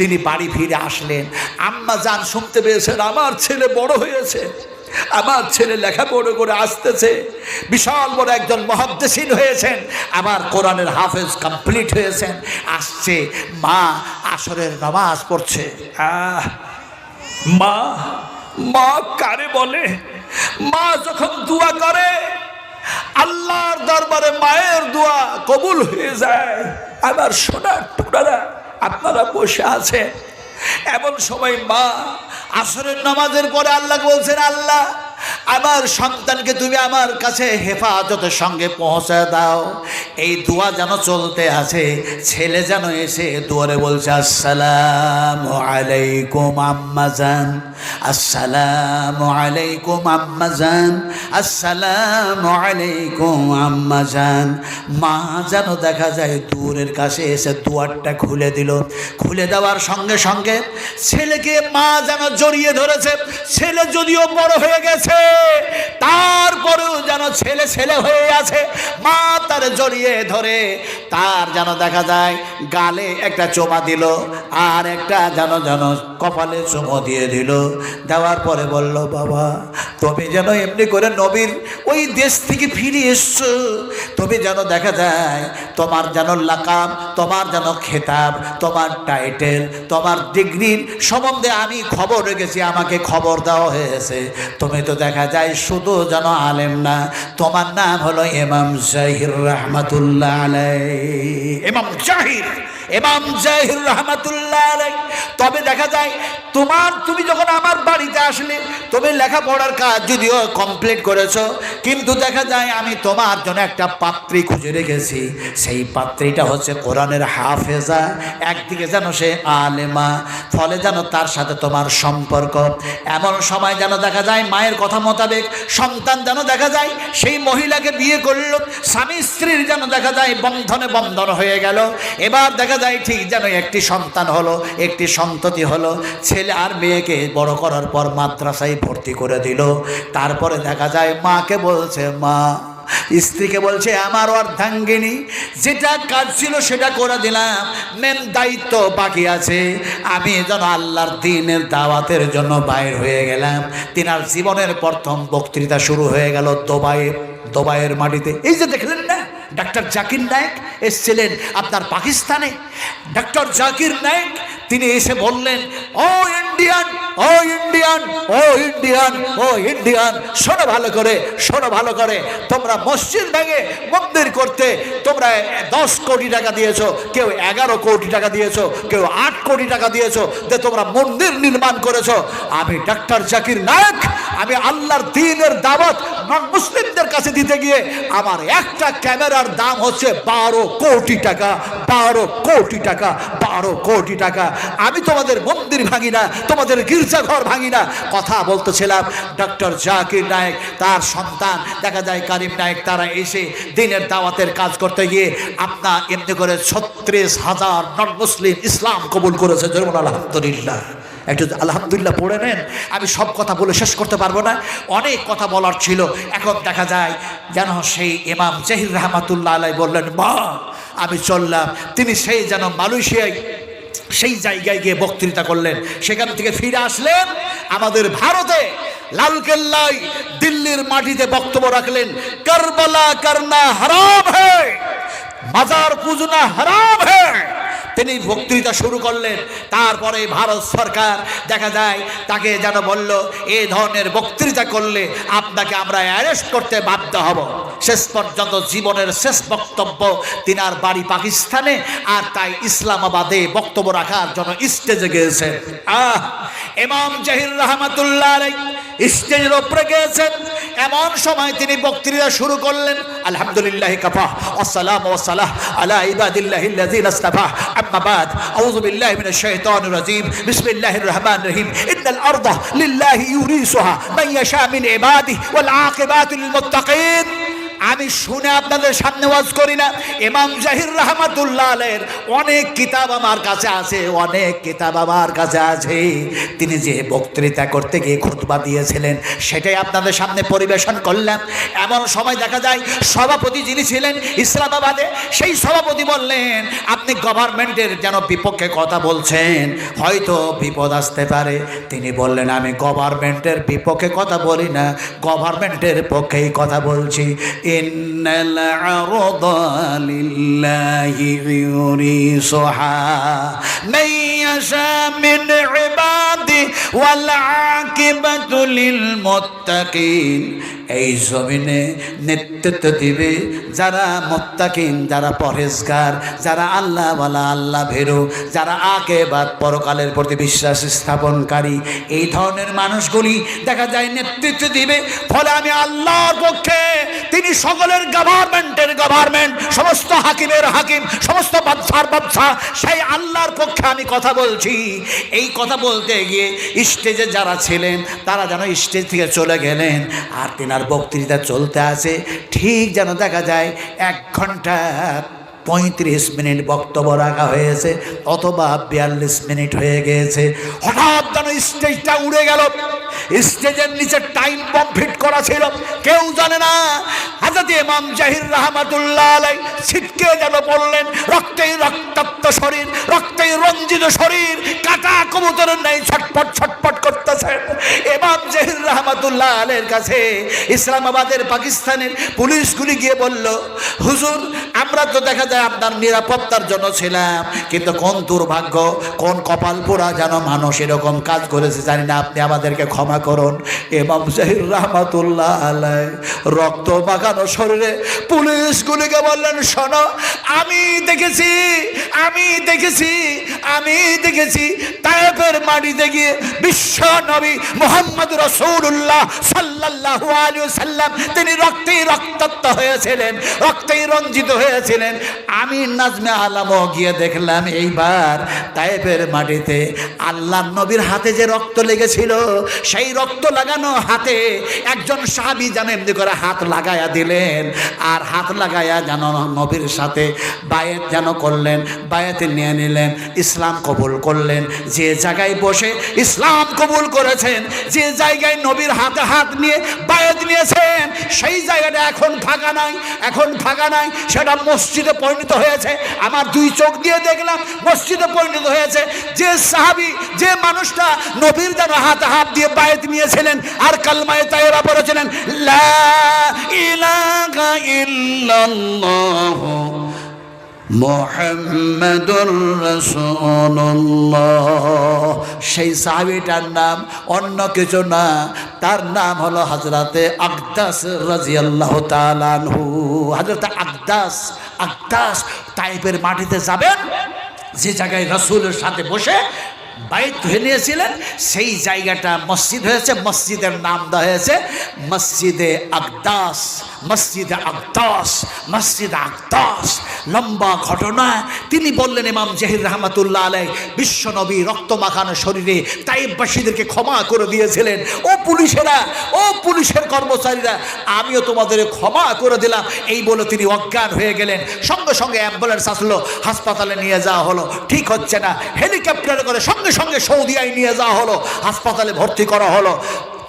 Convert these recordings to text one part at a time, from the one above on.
তিনি বাড়ি ফিরে আসলেন। আম্মা যান শুনতে পেয়েছেন, আমার ছেলে বড় হয়েছে। আমার ছেলে লেখাপড়া করে আসতেছে। বিশাল বড় একজন মহাদ্দেশীন হয়েছেন। আমার কোরআনের হাফেজ কমপ্লিট হয়েছেন। আসছে, মা আসরের নামাজ পড়ছে। আহ, মা মা কারে বলে? মা যখন দোয়া করে, আল্লাহর দরবারে মায়ের দোয়া কবুল হয়ে যায়। আমার সোনার টুকরারা আপনারা বসে আছেন। এমন সময় মা আসরের নামাজের পরে আল্লাহ বলছেন আল্লাহ আমার সন্তানকে তুমি আমার কাছে হেফাজতের সঙ্গে পৌঁছে দাও। এই দোয়া যেন চলতে আছে। ছেলে যেন এসে দুয়ারে বলছে, আসসালাম আলাইকুম আম্মাজান আসসালাম আলাইকুম আম্মাজান আসসালাম আলাইকুম আম্মাজান মা যেন দেখা যায় দূরের কাছে এসে দুয়ারটা খুলে দিল। খুলে দেওয়ার সঙ্গে সঙ্গে ছেলেকে মা যেন জড়িয়ে ধরেছে। ছেলে যদিও বড় হয়ে গেছে তারপরেও যেন ছেলে ছেলে হয়ে আছে, মা তার জড়িয়ে ধরে, তার যেন দেখা যায় গালে একটা চোমা দিল, আর একটা যেন যেন কপালে চুমো দিয়ে দিল। দেওয়ার পরে বলল, বাবা, তুমি যেন এমনি করে নবীর ওই দেশ থেকে ফিরে এসছো, তুমি যেন দেখা যায় তোমার যেন লাকাম, তোমার যেন খেতাব, তোমার টাইটেল, তোমার ডিগ্রির সম্বন্ধে আমি খবর রেখেছি, আমাকে খবর দেওয়া হয়েছে। তুমি তো দেখা যায়, শুধু যেন আলেম না। তোমার নাম হলো এমাম জাহির রহমতুল্লাহ আলাই এমাম জাহির। ইমাম জাহির রহমাতুল্লাহ তবে দেখা যায়, তোমার, তুমি যখন আমার বাড়িতে আসলে, তুমি লেখাপড়ার কাজ যদিও কমপ্লিট করেছ, কিন্তু দেখা যায় আমি তোমার জন্য একটা পাত্রী খুঁজে রেখেছি। সেই পাত্রীটা হচ্ছে কোরআনের হাফেজা। একদিকে যেন সে আলেমা, ফলে যেন তার সাথে তোমার সম্পর্ক। এমন সময় যেন দেখা যায়, মায়ের কথা মোতাবেক সন্তান যেন দেখা যায়, সেই মহিলাকে বিয়ে করল, স্বামী স্ত্রীর যেন দেখা যায় বন্ধনে বন্ধন হয়ে গেল। এবার দেখা যায় ঠিক যেন একটি সন্তান হলো, একটি সন্ততি হলো। ছেলে আর মেয়েকে বড় করার পর মাদ্রাসায় ভর্তি করে দিল। তারপরে দেখা যায় মাকে বলছে, মা, স্ত্রীকে বলছে, আমার অর্ধাঙ্গিনী, যেটা কাজ ছিল সেটা করে দিলাম। মেন দায়িত্ব বাকি আছে। আমি যেন আল্লাহর দিনের দাওয়াতের জন্য বাইর হয়ে গেলাম। তিনার জীবনের প্রথম বক্তৃতা শুরু হয়ে গেল দোবাই দোবাইয়ের মাটিতে। এই যে দেখলেন ডাক্তার জাকির নায়ক এসছিলেন আপনার পাকিস্তানে। ডাক্তার জাকির নায়ক তিনি এসে বললেন ও ইন্ডিয়ান ও ইন্ডিয়ান ও ইন্ডিয়ান ও ইন্ডিয়ান। শোনো ভালো করে, শোনো ভালো করে। তোমরা মসজিদ ভেঙে মন্দির করতে তোমরা দশ কোটি টাকা দিয়েছ, কেউ এগারো কোটি টাকা দিয়েছ, কেউ আট কোটি টাকা দিয়েছ যে তোমরা মন্দির নির্মাণ করেছ। আমি ডাক্তার জাকির নায়ক, আমি আল্লাহর দিনের দাওয়াত নন মুসলিমদের কাছে দিতে গিয়ে আমার একটা ক্যামেরার দাম হচ্ছে বারো কোটি টাকা, বারো কোটি টাকা, বারো কোটি টাকা। আমি তোমাদের মন্দির ভাঙি না, তোমাদের গির্জাঘর ভাঙি না। কথা বলতেছিলাম, ডক্টর জাকির নায়ক, তার সন্তান, দেখা যায় কারিম নায়ক, তারা এসে দিনের দাওয়াতের কাজ করতে গিয়ে আপনা এমনি করে ছত্রিশ হাজার নন মুসলিম ইসলাম কবুল করেছে। যেমন আলহামদুলিল্লাহ। একটু আলহামদুলিল্লাহ পড়ে নেন, আমি সব কথা বলে শেষ করতে পারব না। অনেক কথা বলার ছিল। এখন দেখা যায় যেন সেই ইমাম জাহির রহমাতুল্লাহ আলাই বললেন, মা, আমি চললাম। তিনি সেই যেন মালয়েশিয়ায় সেই জায়গায় গিয়ে বক্তৃতা করলেন। সেখান থেকে ফিরে আসলেন, আমাদের ভারতে লালকেল্লায় দিল্লির মাটিতে বক্তব্য রাখলেন, কারবালা করনা হারাম হ্যায় মাজার পুজনা হারাম হ্যায় তিনি বক্তৃতা শুরু করলেন, তারপরে ভারত সরকার দেখা যায় তাকে যেন বলল, এ ধরনের বক্তৃতা করলে আপনাকে আমরা অ্যারেস্ট করতে বাধ্য হব। শেষ পর্যন্ত জীবনের শেষ বক্তব্য তিনার বাড়ি পাকিস্তানে আর তাই ইসলামাবাদে বক্তব্য রাখার জন্য স্টেজে গিয়েছেন আহ ইমাম জাহির রহমাতুল্লাহ আলাই স্টেজের ওপরে গিয়েছেন এমন সময় তিনি বক্তৃতা শুরু করলেন আলহামদুলিল্লাহ কাফা আসসালাম ওয়াসালাহ আলা ইবাদিল্লাহিল্লাযিনা ইসতাফা أما بعد أعوذ بالله من الشيطان الرجيم بسم الله الرحمن الرحيم إن الأرض لله يورثها من يشاء من عباده والعاقبات للمتقين আমি শুনে আপনাদের সামনে ওয়াজ করি না। ইমাম জাহির রহমাতুল্লাহ আলের অনেক কিতাব আমার কাছে আছে, অনেক কিতাব আমার কাছে আছে। তিনি যে বক্তৃতা করতে গিয়ে খুতবা দিয়েছিলেন, সেটাই আপনাদের সামনে পরিবেশন করলাম। এমন সময় দেখা যায়, সভাপতি যিনি ছিলেন ইসলামাবাদে, সেই সভাপতি বললেন, আপনি গভর্নমেন্টের যেন বিপক্ষে কথা বলছেন, হয়তো বিপদ আসতে পারে। তিনি বললেন, আমি গভর্নমেন্টের বিপক্ষে কথা বলি না, গভর্নমেন্টের পক্ষেই কথা বলছি। إن العرض لله يريصها. من يشاء من عباده والعاقبة للمتقين. এই জমিনে নেতৃত্ব দিবে যারা মোত্তাকিন, যারা পরেজগার যারা আল্লাহ ওয়ালা আল্লাহ ভেরো, যারা আগে বা পরকালের প্রতি বিশ্বাস স্থাপনকারী। এই ধরনের মানুষগুলি দেখা যায় নেতৃত্ব দিবে, ফলে আমি আল্লাহর পক্ষে তিনি সকলের গভর্নমেন্টের গভর্নমেন্ট, সমস্ত হাকিমের হাকিম, সমস্ত বাদশার বাদশা, সেই আল্লাহর পক্ষে আমি কথা বলছি। এই কথা বলতে গিয়ে স্টেজে যারা ছিলেন, তারা যেন স্টেজ থেকে চলে গেলেন, আর তেনার বক্তৃতা চলতে আছে। ঠিক যেন দেখা যায়, এক ঘণ্টা পঁয়ত্রিশ মিনিট বক্তব্য রাখা হয়েছে, অথবা বিয়াল্লিশ মিনিট হয়ে গিয়েছে। হঠাৎ যেন স্টেজটা উড়ে গেল। স্টেজের নিচে টাইম বম ফিট করা ছিল। কেউ জানে না, হাজরত ইমাম জাহির রহমাতুল্লাহ আলাই ছিটকে যেন পড়লেন। রক্তেই রক্তাক্ত শরীর, রক্তেই রঞ্জিত শরীর, কাটা কবুতরের নেই, ছটপট ছটপট করতেছেন ইমাম জাহির রহমাতুল্লাহ আলের কাছে ইসলামাবাদের পাকিস্তানের পুলিশগুলি গিয়ে বলল, হুজুর, আমরা তো দেখা যায় আপনার নিরাপত্তার জন্য ছিলাম, কিন্তু কোন দুর্ভাগ্য, কোন কপাল পোড়া যেন মানুষ এরকম কাজ করেছে, জানি না আপনি আমাদেরকে ক্ষমা করুন। এমাম জাহির রহমাতুল্লাহ আলাই রক্ত মাখানো শরীরে পুলিশগুলিকে বললেন, শোনো, আমি দেখেছি আমি দেখেছি আমি দেখেছি তায়েফের মাটিতে গিয়ে বিশ্ব নবী মোহাম্মদ রসুল্লাহ আলাইহি সাল্লাম তিনি রক্তেই রক্তাক্ত হয়েছিলেন, রক্তেই রঞ্জিত হয়েছিলেন। আমি নাজমে আলামও গিয়ে দেখলাম, এইবার তায়েফের মাটিতে আল্লাহ নবীর হাতে যে রক্ত লেগেছিল, সেই রক্ত লাগানো হাতে একজন সাহাবি যেন এমনি করে হাত লাগায়া দিলেন, আর হাত লাগায়া যেন নবীর সাথে বায়েত যেন করলেন, বায়েতে নিয়ে নিলেন, ইসলাম কবুল করলেন। যে জায়গায় বসে ইসলাম কবুল করেছেন, যে জায়গায় নবীর হাতে হাত নিয়ে বায়েত নিয়েছেন, সেই জায়গাটা এখন ফাঁকা নাই, এখন ফাঁকা নাই, সেটা মসজিদে পরিণত হয়েছে। আমার দুই চোখ দিয়ে দেখলাম, মসজিদে পরিণত হয়েছে। যে সাহাবি, যে মানুষটা নবীর যেন হাতে হাত দিয়ে বায়েত নিয়েছিলেন আর কালমায় তাইরা পড়েছিলেন, লা ইলাহা ইল্লাল্লাহ। মোহাম্মদুর রসুল্লাহ সেই সাহাবিটার নাম অন্য কিছু না, তার নাম হলো হজরতে আকদাস রাজিয়াল্লাহ তালানহু হজরত আকদাস আকদাস টাইপের মাটিতে যাবেন, যে জায়গায় রসুলের সাথে বসে বাইত ধুয়ে নিয়েছিলেন, সেই জায়গাটা মসজিদ হয়েছে, মসজিদের নাম দেওয়া হয়েছে, মসজিদে আকদাস। মসজিদে আকদাস, মসজিদ আকদাস। লম্বা ঘটনা। তিনি বললেন, ইমাম জাহির রহমাতুল্লাহ আলাই বিশ্বনবী রক্ত মাখানো শরীরে তাইবাসীদেরকে ক্ষমা করে দিয়েছিলেন। ও পুলিশেরা, ও পুলিশের কর্মচারীরা, আমিও তোমাদের ক্ষমা করে দিলাম। এই বলে তিনি অজ্ঞান হয়ে গেলেন। সঙ্গে সঙ্গে অ্যাম্বুলেন্স আসলো, হাসপাতালে নিয়ে যাওয়া হলো। ঠিক হচ্ছে না। হেলিকপ্টারে করে সঙ্গে সঙ্গে সৌদিয়ায় নিয়ে যাওয়া হলো। হাসপাতালে ভর্তি করা হলো।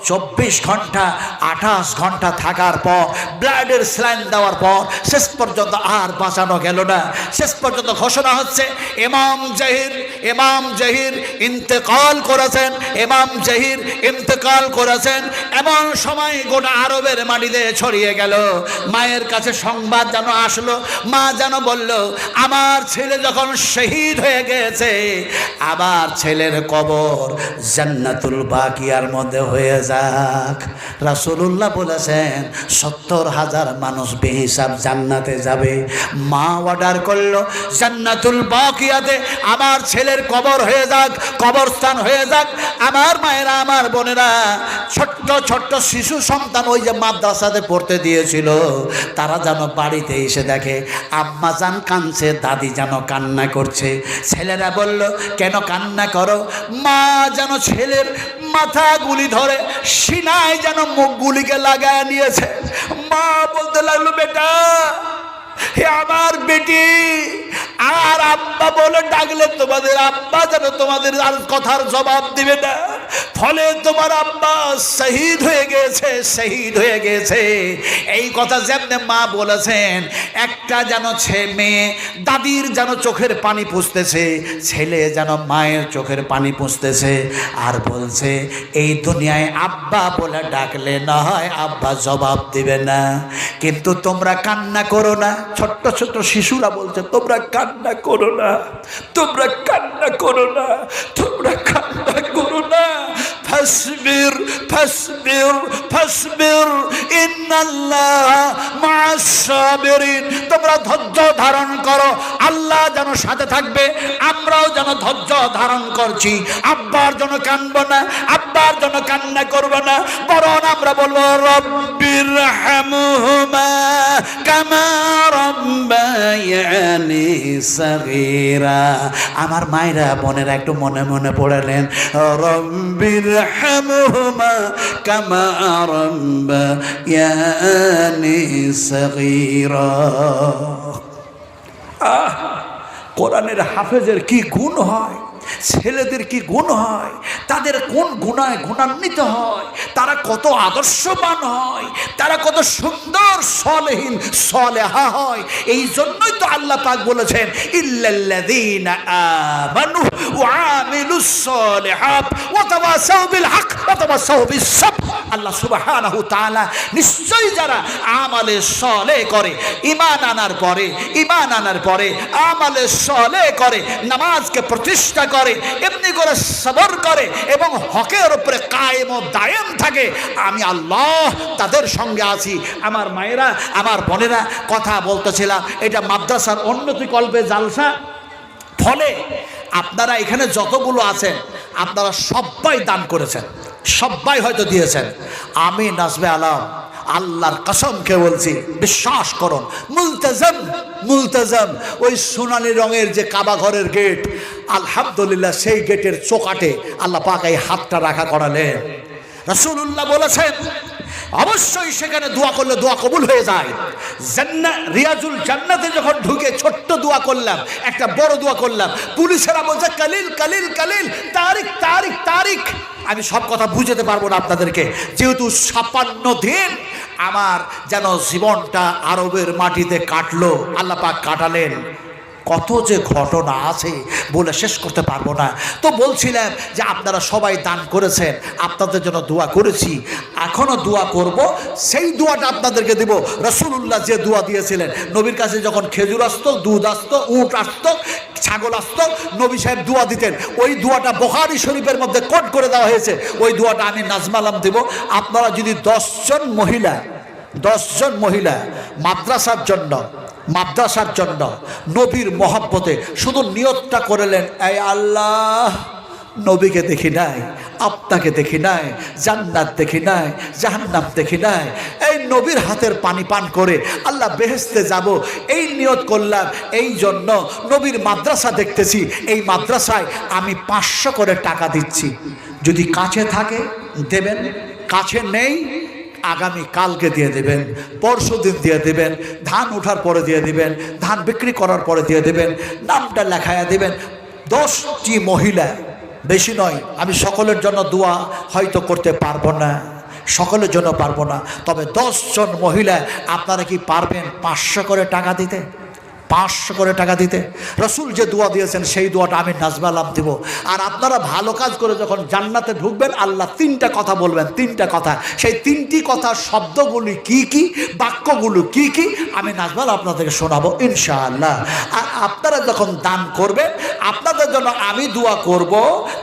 চব্বিশ ঘণ্টা, আঠাশ ঘণ্টা থাকার পর, ব্লাডের স্যালাইন দেওয়ার পর, শেষ পর্যন্ত আর বাঁচানো গেল না। শেষ পর্যন্ত ঘোষণা হচ্ছে এমাম জাহির এমাম জাহির ইন্তেকাল করেছেন এমাম জাহির ইন্তেকাল করেছেন। এমন সময় গোটা আরবের মাটিতে ছড়িয়ে গেল। মায়ের কাছে সংবাদ যেন আসলো, মা যেন বলল, আমার ছেলে যখন শহীদ হয়ে গেছে আবার ছেলের কবর জান্নাতুল বাকিয়ার মধ্যে হয়ে যাক, রাসূলুল্লাহ বলেছেন, সত্তর হাজার মানুষ বেহিসাব জান্নাতে যাবে। মা অর্ডার করল, জান্নাতুল বাকিয়াতে আমার ছেলের কবর হয়ে যাক, কবরস্থান হয়ে যাক। আমার মায়েরা, আমার বোনেরা, ছোট্ট ছোট্ট শিশু সন্তান ওই যে মাদ্রাসাতে পড়তে দিয়েছিল, তারা যেন বাড়িতে এসে দেখে, আম্মা যান কানছে দাদি যেন কান্না করছে। ছেলেরা বলল, কেন কান্না করো? মা যেন ছেলের মাথা গুলি ধরে, সিনায় যেন মুখ গুলিকে লাগায় নিয়েছে। মা বলতে লাগল, বেটা, হে আমার বেটি, আর আব্বা বলে ডাকলে তোমাদের আব্বা যেন তোমাদের আর কথার জবাব দিবে না। ফলে তোমার আব্বা শহীদ হয়ে গেছে, শহীদ হয়ে গেছে। এই কথা যেমনি মা বলেছেন, একটা যেন ছে মেয়ে দাদির যেন চোখের পানি পুষতেছে, ছেলে যেন মায়ের চোখের পানি পুষতেছে। আর বলছে, এই দুনিয়ায় আব্বা বলে ডাকলে না হয় আব্বা জবাব দিবে না। কিন্তু তোমরা কান্না করো না। ছোট্ট ছোট্ট শিশুরা বলছে, তোমরা কান্না করো না, তোমরা কান্না করো না, তোমরা কান্না করো না। ফাসবির ফাসবির ফাসবির ইন্নাল্লাহ মা'আস সাবিরিন তোমরা ধৈর্য ধারণ করো। আল্লাহ যেন সাথে থাকবে, আমরাও যেন ধৈর্য ধারণ করছি। আব্বার জন্য কানবো না, আব্বার জন্য কান্না করব না। বরং আমরা বলব, রব্বির হামহুমা কামা রব্বায়ানি সগীরা। আমার মায়েরা, বোনেরা একটু মনে মনে পড়লেন রব্বির হামহুমা কামা রব্বায়ানি صغيرا. আহ কোরআনের হাফেজের কি গুণ হয়? ছেলেদের কি গুণ হয়? তাদের কোন গুণায় গুণান্বিত হয়? তারা কত আদর্শবান হয়? তারা কত সুন্দর, সলেহীন, সলেহা হয়? এই জন্যই তো আল্লাহ পাক বলেছেন, ইল্লাল্লাযীনা আমানু ওয়া আমিলুস সলিহাত আল্লাহ সুবহানাহু নিশ্চয়ই যারা আমালে সলে করে, ঈমান আনার পরে, ঈমান আনার পরে, আমালে সলে করে, নামাজকে প্রতিষ্ঠা করে, এমনি করে সবর করে এবং হকের উপরে কায়েম ও দায়েম থাকে। আমি আল্লাহ তাদের সঙ্গে আছি। আমার মায়েরা, আমার বোনেরা কথা বলতেছিলাম। এটা মাদ্রাসার উন্নতি কল্পে জালসা? ফলে আপনারা এখানে যতগুলো আছেন, আপনারা সবাই দান করেছেন। সবাই হয়তো দিয়েছেন। আমি নাজবে আলম, আল্লাহর কসমকে বলছি, বিশ্বাস করুন। মুলতাজম মুলতাজম, ওই সোনালি রঙের যে কাবা ঘরের গেট আলহামদুলিল্লাহ, সেই গেটের চোকাটে আল্লাহ পাক এই হাতটা রাখা করালেন। রসুল্লাহ বলেছেন, অবশ্যই সেখানে দোয়া করলে দোয়া কবুল হয়ে যায়। জান্না, রিয়াজুল জান্নাতে যখন ঢুকে ছোট্ট দোয়া করলাম, একটা বড় দোয়া করলাম, পুলিশেরা বলছে কালিল কালিল কালিল, তারিখ তারিখ তারিখ, আমি সব কথা বুঝাতে পারব না আপনাদেরকে। যেহেতু ছাপ্পান্ন দিন আমার যেন জীবনটা আরবের মাটিতে কাটলো, আল্লাহ পাক কাটালেন। কত যে ঘটনা আছে বলে শেষ করতে পারব না। তো বলছিলাম যে আপনারা সবাই দান করেছেন, আপনাদের জন্য দোয়া করেছি। এখনও দোয়া করব, সেই দোয়াটা আপনাদেরকে দেব। রসুল্লাহ যে দোয়া দিয়েছিলেন, নবীর কাছে যখন খেজুর আসতো, দুধ আসতো, উঁট আসতো, ছাগল আসতো, নবী সাহেব দোয়া দিতেন। ওই দোয়াটা বহারি শরীফের মধ্যে কোট করে দেওয়া হয়েছে। ওই দোয়াটা আমি নাজমালাম দেব। আপনারা যদি দশজন মহিলা দশজন মহিলা মাদ্রাসার জন্য মাদ্রাসার জন্য নবীর মহাব্বতে শুধু নিয়তটা করলেন, এই আল্লাহ, নবীকে দেখি নাই, আপনাকে দেখি নাই, জান্নাত দেখি নাই, জাহান্নাম দেখি নাই, এই নবীর হাতের পানি পান করে আল্লাহ বেহেস্তে যাব, এই নিয়ত করলাম, এই জন্য নবীর মাদ্রাসা দেখতেছি, এই মাদ্রাসায় আমি পাঁচশো করে টাকা দিচ্ছি। যদি কাছে থাকে, দেবেন, কাছে নেই আগামী কালকে দিয়ে দেবেন, পরশু দিন দিয়ে দেবেন, ধান ওঠার পরে দিয়ে দেবেন, ধান বিক্রি করার পরে দিয়ে দেবেন, নামটা লেখায়া দেবেন। দশটি মহিলা, বেশি নয়, আমি সকলের জন্য দোয়া হয়তো করতে পারব না, সকলের জন্য পারব না, তবে দশজন মহিলা, আপনারা কি পারবেন পাঁচশো করে টাকা দিতে? পাঁচশো করে টাকা দিতে। রসুল যে দোয়া দিয়েছেন, সেই দোয়াটা আমি নাজমালাম দিব। আর আপনারা ভালো কাজ করে যখন জান্নাতে ঢুকবেন, আল্লাহ তিনটা কথা বলবেন, তিনটা কথা। সেই তিনটি কথার শব্দগুলি কি কি, বাক্যগুলো কি কি, আমি নাজমাল আপনাদেরকে শোনাবো, ইনশাআল্লাহ। আর আপনারা যখন দান করবেন, আপনাদের জন্য আমি দোয়া করব,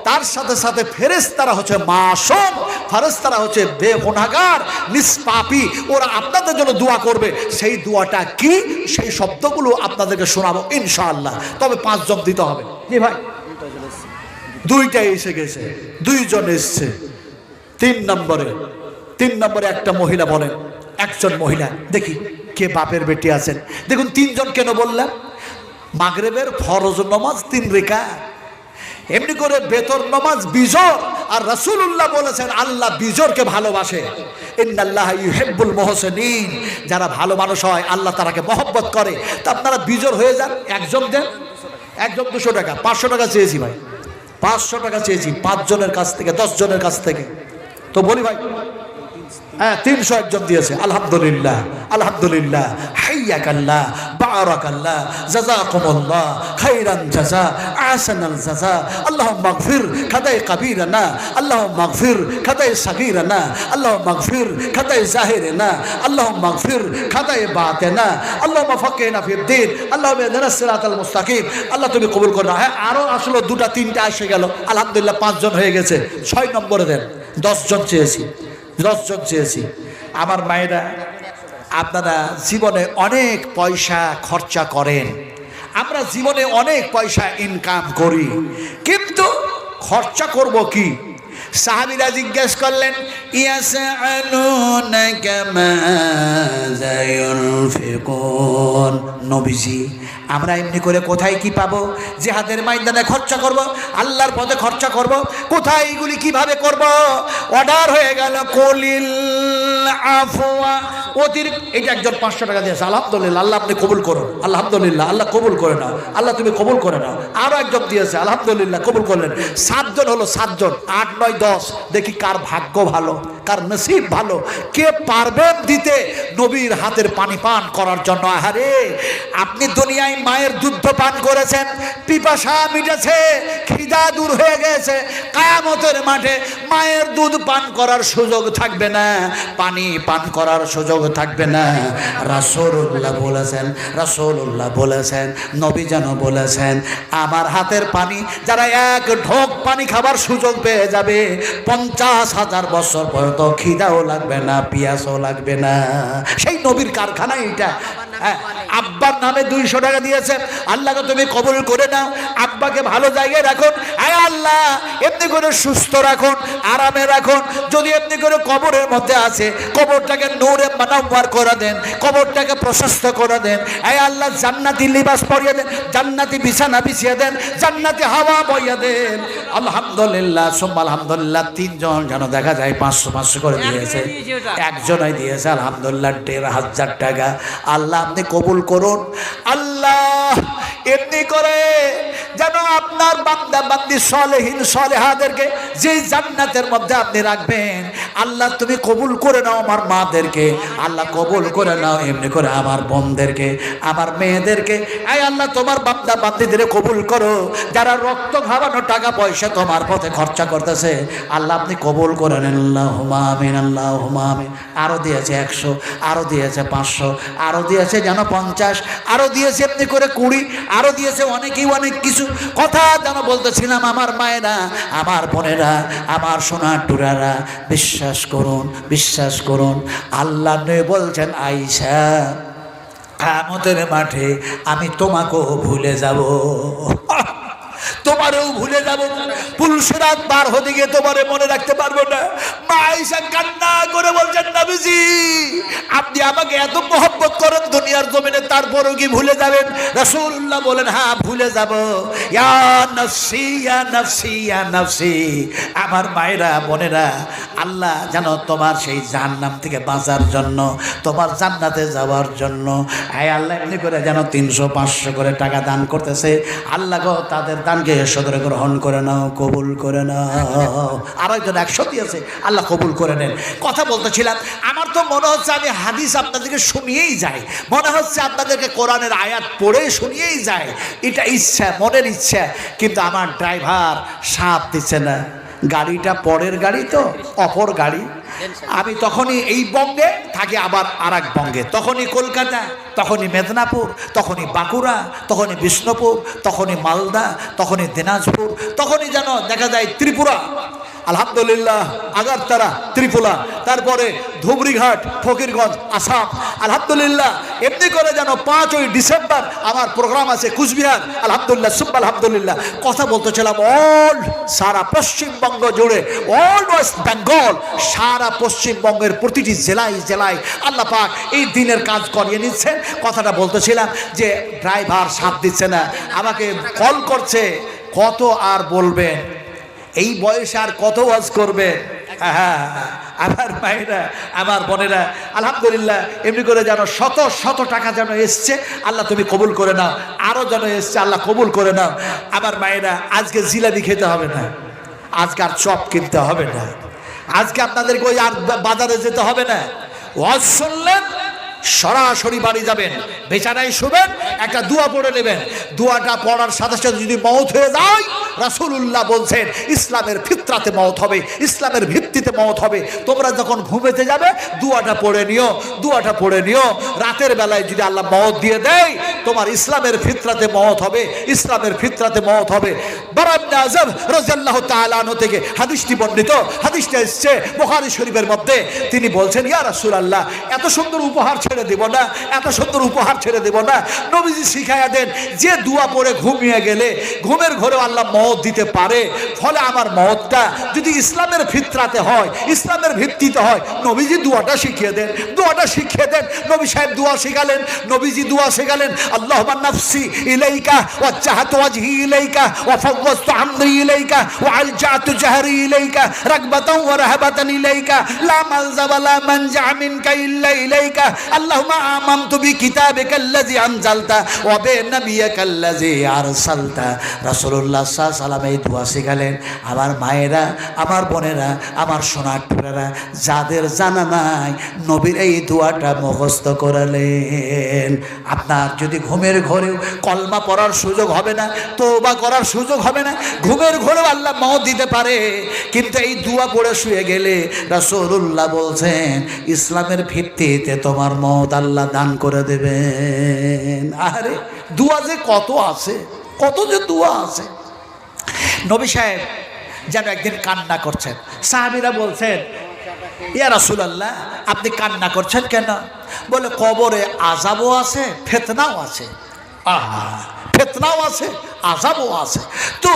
তার সাথে সাথে ফেরেস্তারা হচ্ছে মাসুম ফেরেস্তারা হচ্ছে বেগুনাগার, নিষ্পাপী। ওরা আপনাদের জন্য দোয়া করবে। সেই দোয়াটা কি, সেই শব্দগুলো আপনাদেরকে শোনাবো ইনশাআল্লাহ। তবে পাঁচ জব দিতে হবে। জি ভাই। দুইটা এসে গেছে। দুইজন এসছে। তিন নম্বরে। তিন নম্বরে একটা মহিলা বলেন একজন মহিলা। দেখি কে বাপের বেটি আছেন। দেখুন তিনজন কেন বললাম? মাগরেবের ফরজ নমাজ তিন রেখা এমনি করে বেতর নমাজ, বিজর, আর রসুল্লাহ বলেছেন, আল্লাহ বিজরকে ভালোবাসে। ইন্নাল্লাহ ইউহিব্বুল মুহসিনিন। যারা ভালো মানুষ হয়, আল্লাহ তারাকে মহব্বত করে। তা আপনারা বিজর হয়ে যান, একজন দেন। একজন দুশো টাকা, পাঁচশো টাকা চেয়েছি ভাই। পাঁচশো টাকা চেয়েছি, পাঁচজনের কাছ থেকে দশ জনের কাছ থেকে। তো বলি ভাই হ্যাঁ তিনশো একজন দিয়েছে, আলহামদুলিল্লাহ আলহামদুলিল্লাহ, হাইয়াকাল্লাহ, বারাকাল্লাহ জাজাকুমুল্লাহ খাইরান জাজা আহসানাল জাজা আল্লাহ মাগফির খাদাই কাবীরানা আল্লাহ মাগফির খাদাই সাগীরানা আল্লাহ মাগফির খাদাই জাহিরানা আল্লাহ মাগফির খাদাই বাতেনা আল্লাহ ফাকিহনা ফিদ্দিন আল্লাহ মেহদিনা সিরাতাল মুস্তাকিম, আল্লাহ তুমি কবুল করো। হ্যাঁ আরও আসলো দুটা, তিনটা এসে গেল, আলহামদুলিল্লাহ পাঁচজন হয়ে গেছে, ছয় নম্বরে দেন, দশজন চেয়েছি। দশজন চেয়েছি। আমার মায়েরা, আপনারা জীবনে অনেক পয়সা খরচা করেন। আমরা জীবনে অনেক পয়সা ইনকাম করি। কিন্তু খরচা করব কি? সাহাবিরা জিজ্ঞেস করলেন নবীজি আমরা এমনি করে কোথায় কি পাবো? জেহাদের মাইদানে খরচা করব, আল্লাহর পথে খরচা করব, কোথায় এগুলি কীভাবে করব? অর্ডার হয়ে গেল, কলিল আফওয়া অতিরিক্ত, এটা একজন পাঁচশো টাকা দিয়েছে, আলহামদুলিল্লাহ, আল্লাহ আপনি কবুল করুন, আলহামদুলিল্লাহ, আল্লাহ কবুল করে আল্লাহ তুমি কবুল করে আরও একজন দিয়েছে, আলহামদুলিল্লাহ, কবুল করলেন। সাতজন হলো সাতজন, আট, নয়, দশ। দেখি কার ভাগ্য ভালো, কার নসিব ভালো। কে পারবেন দিতে নবীর হাতের পানি পান করার জন্য? আহারে, আপনি দুনিয়ায় মায়ের দুধ পান করেছেন, পিপাসা মিটেছে, খিদা দূর হয়ে গেছে। কায়ামতের মাঠে মায়ের দুধ পান করার সুযোগ থাকবে না, পানি পান করার সুযোগ থাকবে না। রাসূলুল্লাহ বলেছেন রাসূলুল্লাহ বলেছেন, নবী যেন বলেছেন, আমার হাতের পানি, যারা এক ঢোক পানি খাবার সুযোগ পেয়ে যাবে, পঞ্চাশ হাজার বছর পর্যন্ত খিদাও লাগবে না, পিয়াসও লাগবে না। সেই নবীর কারখানা এটা আব্বার নামে দুইশো টাকা দিয়েছে আল্লাহকে তুমি কবুল করে নাও। আব্বাকে ভালো জায়গায় রাখুন। আয় আল্লাহ এমনি করে সুস্থ রাখুন আরামে রাখুন। যদি এমনি করে কবরের মধ্যে আছে কবরটাকে নূরে মানাম্বার করে দেন কবরটাকে প্রশস্ত করে দেন। আয় আল্লাহ জান্নাতি লিবাস পরিয়ে দেন জান্নাতি বিছানা বিছিয়ে দেন জান্নাতি হাওয়া বইয়ে দেন। আলহামদুলিল্লাহ সোম্মা আলহামদুলিল্লাহ তিনজন যেন দেখা যায় পাঁচশো পাঁচশো করে দিয়েছে। একজনই দিয়েছে আলহামদুলিল্লাহ দেড় হাজার টাকা। আল্লাহ আপনি কবুল করুন। আল্লাহ এমনি করে যেন আপনার বান্দা, বান্দি, সলেহীন, সলেহাদেরকে যে জান্নাতের মধ্যে আপনি রাখবেন আল্লাহ তুমি কবুল করে নাও আমার মাদেরকে। আল্লাহ কবুল করে নাও এমনি করে আমার বোনদেরকে, আমার মেয়েদেরকে। আয় আল্লাহ, তোমার বান্দা বান্দিদের কবুল করো। যারা রক্ত খাওয়ানো টাকা পয়সা তোমার পথে খরচা করতেছে, আল্লাহ আপনি কবুল করে নেন। আল্লাহ হুমামিন আল্লাহ হুমামিন আরও দিয়েছে একশো আরও দিয়েছে পাঁচশো আরও দিয়েছে যেন পঞ্চাশ আরও দিয়েছে এমনি করে কুড়ি আরও দিয়েছে অনেকেই অনেক কিছু। কথা যেন বলতেছিলাম আমার মায়েরা, আমার বোনেরা, আমার সোনার টুরারা বিশ্বাস করুন, বিশ্বাস করুন। আল্লাহ নয় বলছেন আইসা কামতের মাঠে আমি তোমাকেও ভুলে যাব। তোমারও ভুলে যাব। পুরুষরাত পার হতে গিয়ে তোমারে মনে রাখতে পারব না। মা কান্না করে বলছেন আপনি আমাকে এত মহব্বত করেন দুনিয়ার জমিনে, তারপরেও কি ভুলে যাবেন? বলেন হ্যাঁ ভুলে যাব। আমার মায়েরা, বোনেরা, আল্লাহ যেন তোমার সেই জাহান্নাম থেকে বাঁচার জন্য, তোমার জান্নাতে যাওয়ার জন্য হ্যাঁ আল্লাহ, এমনি করে যেন তিনশো, পাঁচশো করে টাকা দান করতেছে। আল্লাহ গো, তাদের দানকে সদরে গ্রহণ করে নাও, কবুল করে নাও। আর একজন একশো দিয়েছে আল্লাহ কবুল করে নেন। কথা বলতেছিলাম, আমার তো মনে হচ্ছে আমি হাদিস আপনাদেরকে শুনিয়েই যাই। মনে হচ্ছে আপনাদেরকে কোরআনের আয়াত পড়ে শুনিয়েই যায় এটা ইচ্ছা, মনের ইচ্ছা, কিন্তু আমার ড্রাইভার সাপ দিচ্ছে না। গাড়িটা পরের গাড়ি তো, অপর গাড়ি। আমি তখনই এই বঙ্গে থাকি, আবার আর এক বঙ্গে। তখনই কলকাতা, তখনই মেদিনীপুর, তখনই বাঁকুড়া, তখনই বিষ্ণুপুর, তখনই মালদা, তখনই দিনাজপুর, তখনই যেন দেখা যায় ত্রিপুরা। আলহামদুলিল্লাহ, আগারতারা, ত্রিপুরা, তারপরে ধুবড়িঘাট, ফকিরগঞ্জ, আসাম। আলহামদুলিল্লাহ, এমনি করে যেন পাঁচই ডিসেম্বর আমার প্রোগ্রাম আছে কুচবিহার। আলহামদুলিল্লাহ সুব আলহামদুলিল্লাহ। কথা বলতেছিলাম অল সারা পশ্চিমবঙ্গ জুড়ে অল ওয়েস্ট বেঙ্গল সারা পশ্চিমবঙ্গের প্রতিটি জেলায় জেলায় আল্লাহ পাক এই দিনের কাজ করিয়ে নিচ্ছেন। কথাটা বলতেছিলাম যে ড্রাইভার সাথ দিচ্ছে না, আমাকে কল করছে, কত আর বলবেন? এই বয়সে আর কত ওয়াজ করবেন হ্যাঁ আমার মায়েরা, আমার বোনেরা, আলহামদুলিল্লাহ, এমনি করে যেন শত শত টাকা যেন এসছে, আল্লাহ তুমি কবুল করে নাও। আরও যেন এসছে, আল্লাহ কবুল করে নাও। আমার মায়েরা, আজকে জিলাপি খেতে হবে না। আজকে আর চপ কিনতে হবে না। আজকে আপনাদেরকে ওই আর বাজারে যেতে হবে না। ওয়াজ শুনলেন? সরাসরি বাড়ি যাবেন। বেচারায় শুবেন, একটা দুয়া পড়ে নেবেন। দুয়াটা পড়ার সাথে সাথে যদি মৌত হয়ে যায়, রাসূলুল্লাহ বলছেন, ইসলামের ফিতরাতে মৌত হবে, ইসলামের ভিত্তিতে মৌত হবে। তোমরা যখন ঘুমেতে যাবে, দুয়াটা পড়ে নিও, দুয়াটা পড়ে নিও। রাতের বেলায় যদি আল্লাহ মৌত দিয়ে দেয়, তোমার ইসলামের ফিতরাতে মৌত হবে, ইসলামের ফিতরাতে মৌত হবে। থেকে হাদিসটি বর্ণিত। হাদিসটা এসছে বুখারী শরীফের মধ্যে। তিনি বলছেন, ইয়া রাসূলুল্লাহ, এত সুন্দর উপহার ছেড়ে দেব না, এত সুন্দর উপহার ছেড়ে দেব না। নবীজি শিখাইয়া দেন, যে দুয়া পরে ঘুমিয়ে গেলে ঘুমের ঘরেও আল্লাহ মত দিতে পারে, ফলে আমার মতটা যদি ইসলামের ফিতরাতে হয়, ইসলামের ভিত্তিতে হয়, নবীজি দুয়াটা শিখিয়ে দেন, দুয়াটা শিখিয়ে দেন, নবী সাহেব দুয়া শিখালেন, নবীজি দুয়া শিখালেন আল্লাহ নাফসি ইলাইকা ও চাহাতু ইলাইকা ওয়া ফাওয়াজতু ইলাইকা ওয়া আলজাতু জাহরি ইলাইকা রাগবাতান ওয়া রাহাবাতান ইলাইকা, লা মালজা লা মানজা মিনকা ইল্লা ইলাইকা আমার মায়েরা, আমার বোনেরা, আমার সোনার টুকরারা, যাদের জানা নাই, নবীর এই দোয়াটা মুখস্থ করালেন। আপনার যদি ঘুমের ঘরেও কলমা পড়ার সুযোগ হবে না তোবা করার সুযোগ হবে না, ঘুমের ঘরেও আল্লাহ মত দিতে পারে। কিন্তু এই দোয়া পড়ে শুয়ে গেলে রাসূলুল্লাহ বলছেন, ইসলামের ভিত্তিতে তোমার মত আল্লাহ দান করে দেবেন। আরে দুয়া যে কত আছে, কত যে দুয়া আছে। নবী সাহেব যেন একদিন কান্না করছেন। সাহাবিরা বলছেন, ইয়া রাসূলুল্লাহ, আপনি কান্না করছেন কেন? বলে, কবরে আজাবও আছে, ফেতনাও আছে। আহা, ফেতনাও আছে আজাবও আছে। তো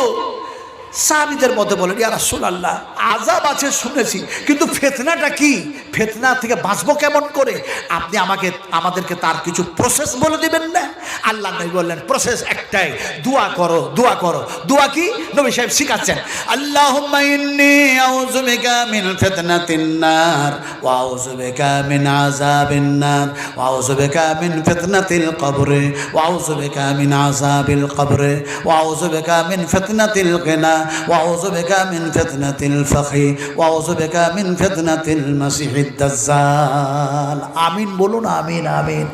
সাহাবিদের মধ্যে বলেন, ইয়া রাসূলুল্লাহ আজাব আছে শুনেছি, কিন্তু ফেতনাটা কি? ফেতনা থেকে বাঁচবো কেমন করে? আপনি আমাকে, আমাদেরকে তার কিছু প্রসেস বলে দিবেন না? আল্লাহ নবী বললেন প্রসেস একটাই, দোয়া করো দোয়া করো। দোয়া কি? নবী সাহেব শিখাচ্ছেন বিকা মিন ফিতনাতিন নার, ওয়া আউযু বিকা মিন আযাবিন নার, ওয়া আউযু বিকা মিন ফিতনাতিল কবরে, ওয়া আউযু বিকা মিন আযাবিল কবরে, ওয়া আউযু বিকা মিন ফিতনাতিল গিনা বিকা মিন ফিতনাতিল ফখি ওয়া আউযু বিকা মিন ফিতনাতিল মাসিহিদ দাজ্জাল। আমিন বলুন, আমিন আমিন।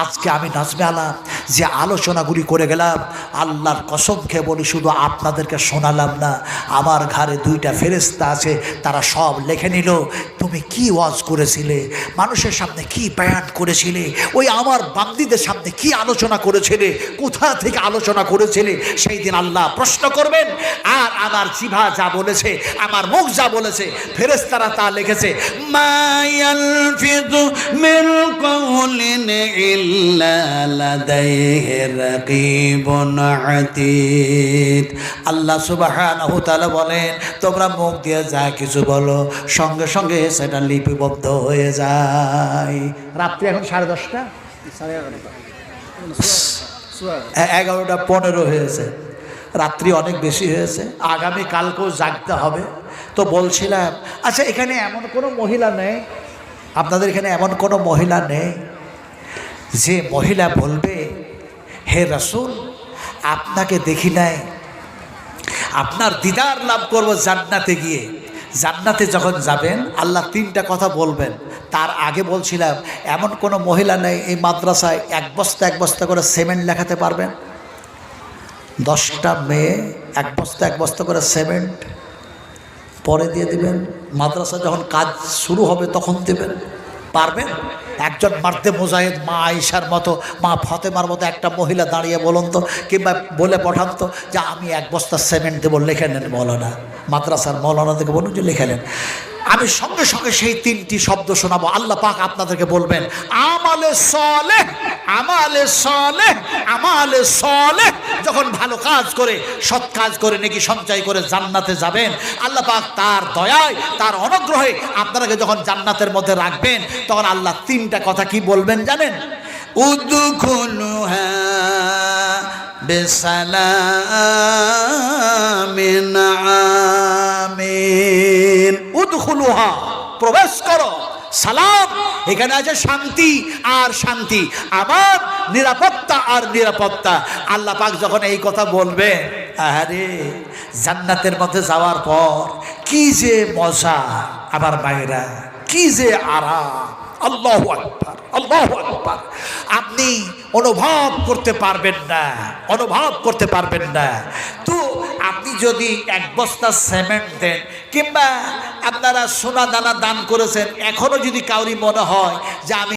আজকে আমি নাজমে যে আলোচনাগুলি করে গেলাম, আল্লাহর কসম বলি, শুধু আপনাদেরকে শোনালাম না, আমার ঘরে দুইটা ফেরেস্তা আছে, তারা সব লিখে নিল, তুমি কি ওয়াজ করেছিলে? মানুষের সামনে কি বয়ান করেছিলে? ওই আমার বান্দিদের সামনে কি আলোচনা করেছিলে? কোথা থেকে আলোচনা করেছিলে? সেই দিন আল্লাহ প্রশ্ন করবেন, আর আমার জিভা যা বলেছে আমার মুখ যা বলেছে ফেরেস্তারা তা লিখেছে মায়ালফিদু মিন কওলিন ইল্লা লাদাইহি রাকিবুন আতীদ। আল্লাহ সুবহানাহু তাআলা বলেন তোমরা মুখ দিয়ে যা কিছু বলো সঙ্গে সঙ্গে সেটা লিপিবদ্ধ হয়ে যায়। রাত্রি এখন সাড়ে দশটা? সাড়ে এগারোটা। এগারোটা পনেরো হয়েছে। রাত্রি অনেক বেশি হয়েছে, আগামী কালকেও জাগতে হবে। তো বলছিলাম আচ্ছা এখানে এমন কোনো মহিলা নেই? আপনাদের এখানে এমন কোনো মহিলা নেই যে মহিলা বলবে, হে রসুল, আপনাকে দেখি নাই। আপনার দিদার লাভ করব জান্নাতে গিয়ে। জান্নাতে যখন যাবেন, আল্লাহ তিনটা কথা বলবেন। তার আগে বলছিলাম, এমন কোনো মহিলা নেই এই মাদ্রাসায় এক বস্তা এক বস্তা করে সিমেন্ট লেখাতে পারবেন? দশটা মেয়ে, এক বস্তা এক বস্তা করে সিমেন্ট পরে দিয়ে দিবেন। মাদ্রাসা যখন কাজ শুরু হবে তখন দেবেন। পারবেন? একজন মারতে মোজাহেদ, মা আয়েশার মতো, মা ফতেমার মতো একটা মহিলা দাঁড়িয়ে বলুন তো, কিংবা বলে পাঠান তো যে, আমি এক বস্তা সিমেন্ট দেবো, লিখে নেন মৌলানা। মাদ্রাসার মৌলানা থেকে বলুন যে, লিখে নেন। আমি সঙ্গে সঙ্গে সেই তিনটি শব্দ শোনাবো। আল্লাহ পাক আপনাদেরকে বলবেন, আমালে সলে আমালে সলে আমালে সলে যখন ভালো কাজ করে, সৎ কাজ করে, নাকি সঞ্চয় করে জান্নাতে যাবেন, আল্লাহ পাক তার দয়ায়, তার অনুগ্রহে আপনারাকে যখন জান্নাতের মধ্যে রাখবেন, তখন আল্লাহ তিনটা কথা কি বলবেন জানেন? উদ্দুখুলুহা বিসালামিন আমিন। উদখুলুহা প্রবেশ করো, সালাম। এখানে আছে শান্তি আর শান্তি। আমার নিরাপত্তা আর নিরাপত্তা। আল্লাহ পাক যখন এই কথা বলবে আরে জান্নাতের মধ্যে যাওয়ার পর কি যে মজা আমার মায়েরা, কি যে আরাম। আল্লাহ আকবার আল্লাহ আকবার। আপনি অনুভব করতে পারবেন না, অনুভব করতে পারবেন না। তো আপনি যদি এক বস্তা সিমেন্ট দেন, কিংবা আপনারা সোনা দানা দান করেছেন এখনও যদি কাউরি মনে হয় যে আমি